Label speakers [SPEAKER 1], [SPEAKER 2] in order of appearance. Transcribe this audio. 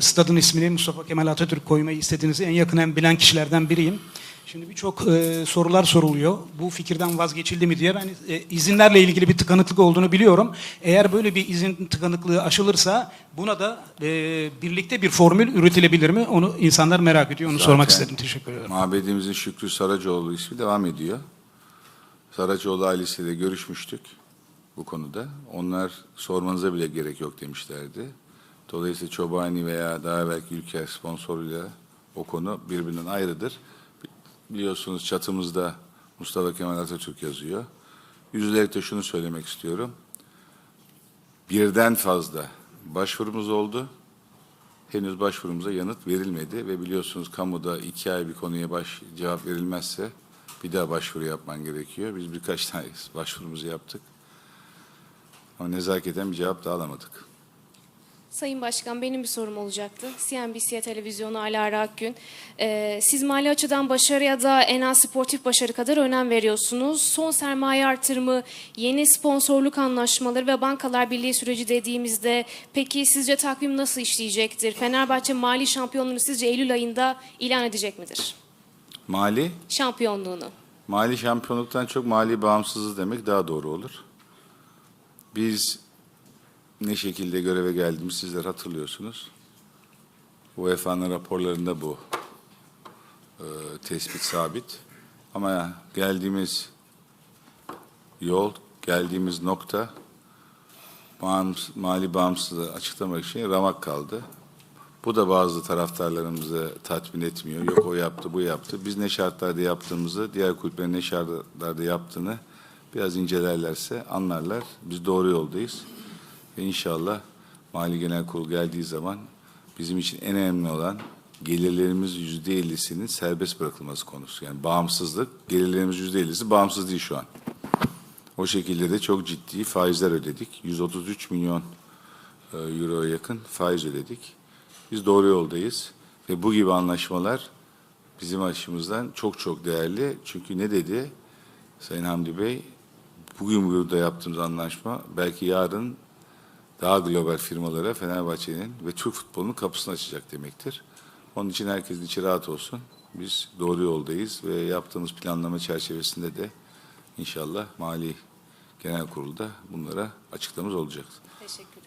[SPEAKER 1] stadın ismini Mustafa Kemal Atatürk koymayı istediğinizi en yakından bilen kişilerden biriyim. Şimdi birçok e, sorular soruluyor. Bu fikirden vazgeçildi mi diye ben e, izinlerle ilgili bir tıkanıklık olduğunu biliyorum. Eğer böyle bir izin tıkanıklığı aşılırsa buna da e, birlikte bir formül üretilebilir mi? Onu insanlar merak ediyor. Onu sormak
[SPEAKER 2] Zaten
[SPEAKER 1] istedim. Teşekkür ederim.
[SPEAKER 2] Mabedimizin Şükrü Saracoğlu ismi devam ediyor. Saracoğlu ailesiyle görüşmüştük bu konuda. Onlar sormanıza bile gerek yok demişlerdi. Dolayısıyla Çobani veya daha evvelki ülke sponsoruyla o konu birbirinden ayrıdır. Biliyorsunuz çatımızda Mustafa Kemal Atatürk yazıyor. Yüzlerce şunu söylemek istiyorum. Birden fazla başvurumuz oldu. Henüz başvurumuza yanıt verilmedi ve biliyorsunuz kamuda iki ay bir konuya baş, cevap verilmezse bir daha başvuru yapman gerekiyor. Biz birkaç tane başvurumuzu yaptık. Ama nezaketen bir cevap da alamadık.
[SPEAKER 3] Sayın Başkan benim bir sorum olacaktı. CNBC televizyonu Alara Akgün. Ee, siz mali açıdan başarıya da en az sportif başarı kadar önem veriyorsunuz. Son sermaye artırımı, yeni sponsorluk anlaşmaları ve bankalar birliği süreci dediğimizde peki sizce takvim nasıl işleyecektir? Fenerbahçe mali şampiyonluğunu sizce Eylül ayında ilan edecek midir?
[SPEAKER 2] Mali,
[SPEAKER 3] Şampiyonluğunu.
[SPEAKER 2] mali şampiyonluktan çok mali bağımsızlığı demek daha doğru olur. Biz ne şekilde göreve geldiğimizi sizler hatırlıyorsunuz. UEFA'nın raporlarında bu e, tespit sabit. Ama geldiğimiz yol, geldiğimiz nokta bağımsız, mali bağımsızlığı açıklamak için ramak kaldı. Bu da bazı taraftarlarımızı tatmin etmiyor. Yok o yaptı, bu yaptı. Biz ne şartlarda yaptığımızı, diğer kulüplerin ne şartlarda yaptığını biraz incelerlerse anlarlar. Biz doğru yoldayız. Ve inşallah Mali Genel Kurul geldiği zaman bizim için en önemli olan gelirlerimiz yüzde ellisinin serbest bırakılması konusu. Yani bağımsızlık, gelirlerimiz yüzde ellisi bağımsız değil şu an. O şekilde de çok ciddi faizler ödedik. 133 milyon e, euroya yakın faiz ödedik. Biz doğru yoldayız ve bu gibi anlaşmalar bizim açımızdan çok çok değerli. Çünkü ne dedi Sayın Hamdi Bey? Bugün burada yaptığımız anlaşma belki yarın daha global firmalara Fenerbahçe'nin ve Türk futbolunun kapısını açacak demektir. Onun için herkesin içi rahat olsun. Biz doğru yoldayız ve yaptığımız planlama çerçevesinde de inşallah Mali Genel Kurul'da bunlara açıklamamız olacak.
[SPEAKER 3] Teşekkür